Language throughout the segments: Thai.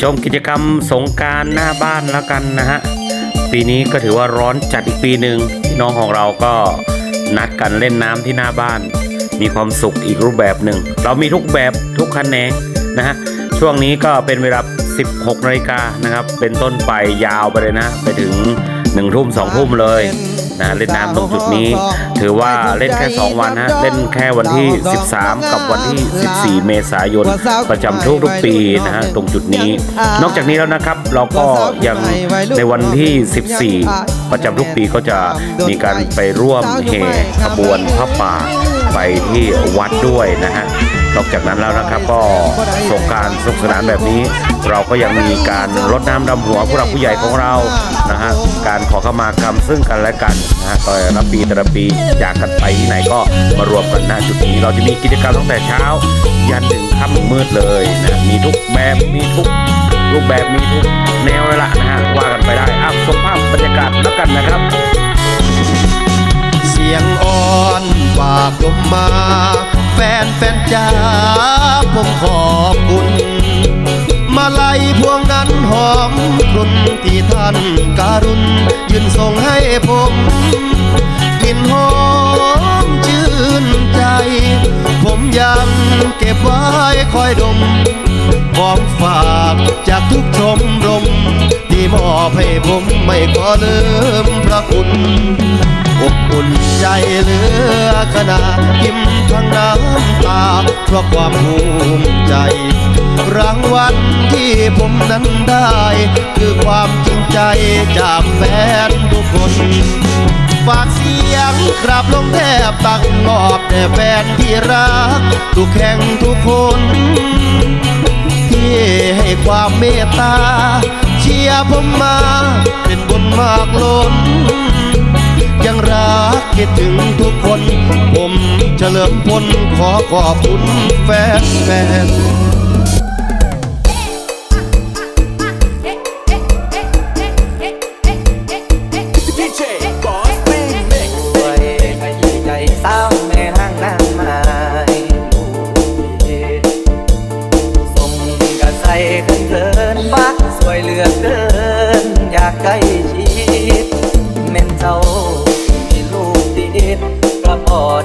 ชมกิจกรรมสงการหน้าบ้านแล้วกันนะฮะ ปีนี้ก็ถือว่าร้อนจัดอีกปีหนึ่งพี่น้องของเราก็นัดกันเล่นน้ำที่หน้าบ้าน มีความสุขอีกรูปแบบหนึ่ง เรามีทุกแบบทุกคะแนนนะฮะ ช่วงนี้ก็เป็นเวลา 16นาฬิกานะครับ เป็นต้นไปยาวไปเลยนะ ไปถึง1ทุ่ม2ทุ่มเลย นะเล่นน้ำตรงจุดนี้ ถือว่าเล่นแค่ 2 วันฮะเล่นแค่วันที่ 13 กับวันที่ 14 เมษายน ประจำทุกทุกๆปีนะฮะตรงจุดนี้ นอกจากนี้แล้วนะครับเราก็ยังในวันที่ 14 ประจำทุกปีก็จะมีการไปร่วมแห่ขบวนพระป่าไปที่วัดด้วยนะฮะ นอกจากนั้นแล้วนะครับก็สงการสนุกสนานแบบนี้ เราก็ยังมีการรดน้ำดำหัวผู้หลักผู้ใหญ่ของเรานะฮะการขอขมากรรมซึ่งกันและกันนะฮะต่ละปีแต่ละปีจากกันไปที่ไหนก็มารวมกันณจุดนี้ เราจะมีกิจกรรมตั้งแต่เช้า ยันถึงค่ำมืดเลยนะมีทุกแบบมีทุกรูปแบบมีทุกแนวเลยล่ะนะฮะว่ากันไปได้อะชมภาพบรรยากาศแล้วกันนะครับเสียงอ่อนฝากลมมา แฟนแฟน ผมขอบคุณ มาไลัยพวงนั้นหอมกลุ่นที่ท่านการุณยืนส่งให้ผมกลิ่นหอมชื่นใจ ผมยังเก็บไว้คอยดมของฝากจากทุกชมรม ที่มอบให้ผมไม่ขอลืมพระคุณอบอุ่นใจเหลือขนาดยิ้มทั้ง เพราะความภูมิใจ รางวัลที่ผมนั้นได้ คือความจริงใจจากแฟนทุกคน ฝากเสียงกราบลงแทบตักมอบแด่แฟนที่รัก ทุกแห่งทุกคน ที่ให้ความเมตตา เชียร์ผมมาเป็นบุญมากล้นยังรักคิดถึงทุกคนผม เฉลิมพลขอขอบคุณแฟนแฟน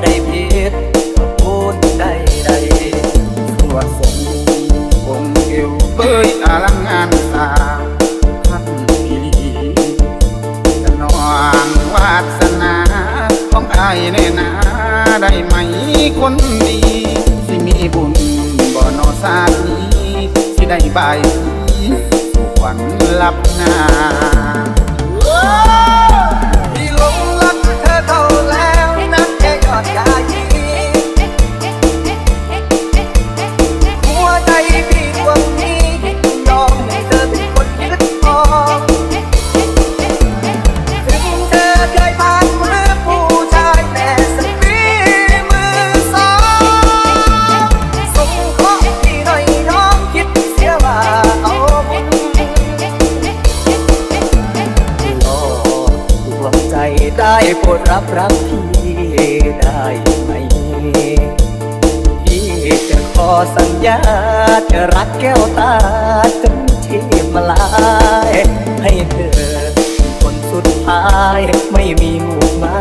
ได้ผิดก็พูดได้ใดทั่วสงองค์เอวเบยอลังงานสาวพันปีลีสนองวาสนาของอายเนนาได้ไหมคนดีสิมีบุญบ่นอสานี้สิได้บายสีสู่ขวัญลับนา ดรดรับรักพี่ได้ไหมพี่จะขอสัญญาจะรักแก้วตาจนที่มาลาย ให้เธอคนสุดท้ายไม่มีหมู่มา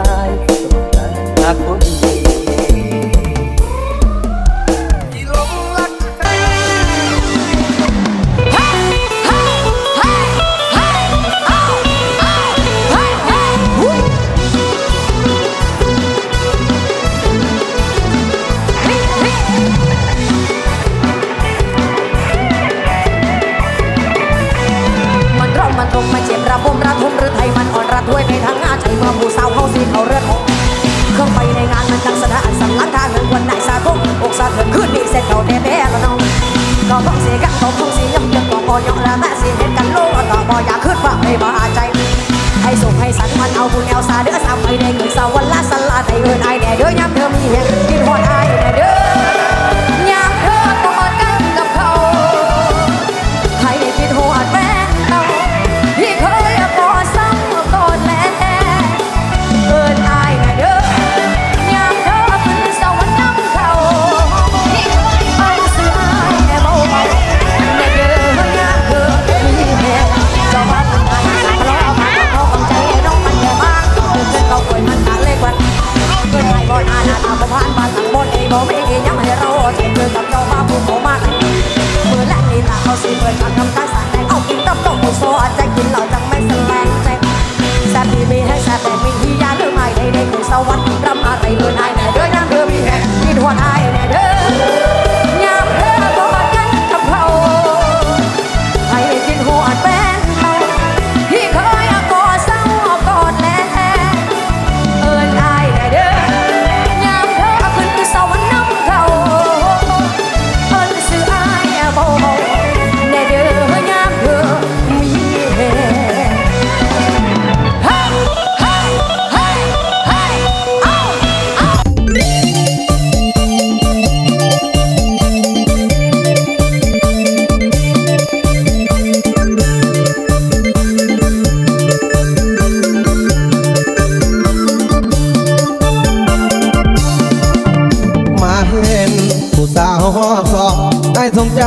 กให้สันมันเอาบุญเอาสาเด้อสามไปได้เงินสาวันละสลาใด้เงินไอแน่เด้อย้ำเธอมีแหงกินหอดไอแน่เด้อ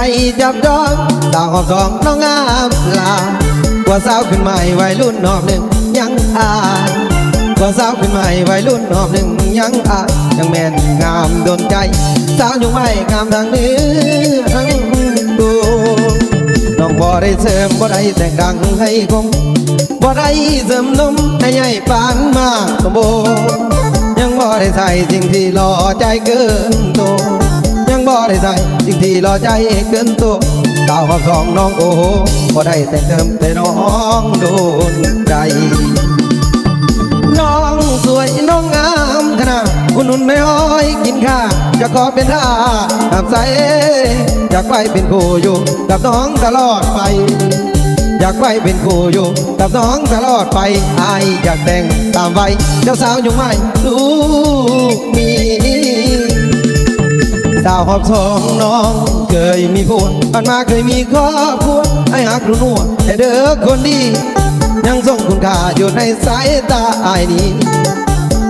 จจับจองสาวหอบสองน้องงามลากว่าสาวขึ้นใหม่วัยรุ่นหอบหนึ่งยังอายกว่าสาวขึ้นใหม่วัยรุ่นหอบหนึ่งยังอายยังแม่นงามโดนใจ สาวอยู่ไม่งามทางนี้ทั้งตัวน้องบ่ได้เสริมบ่ได้แต่งดังให้คงบ่ได้เสริมนมให้ใหญ่ปานมากสมบูรณ์ยังบ่ได้ใส่สิ่งที่รอใจเกินตัว บ่ได้ใส่สิ่งที่รอใจเกินตัวดาวหอบสองน้องโอ้โหบ่ได้แต่เติมแต่น้องโดนใจ น้องสวยน้องงามขนาดคุณนุ่นไม่อ้อยกินข้าจะขอเป็นท่าหับใสอยากไปเป็นคู่อยู่กับน้องตลอดไปอยากไปเป็นคู่อยู่กับน้องตลอดไปอายอยากแต่งตามไว้เจ้าสาวอยู่ไหมลูกมี สาวหอบสองน้อง เคยมีพูนผ่านมาเคยมีครอบครัวไอ้หักรู้นัวแต่เด้อคนดี ยังทรงคุณค่าอยู่ในสายตาไอ้ายนี้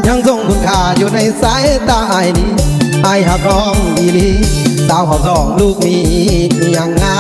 ยังทรงคุณค่าอยู่ในสายตาไอ้ายนี้ไอ้หักน้องอีหลีสาวหอบสองลูกมีอย่างงา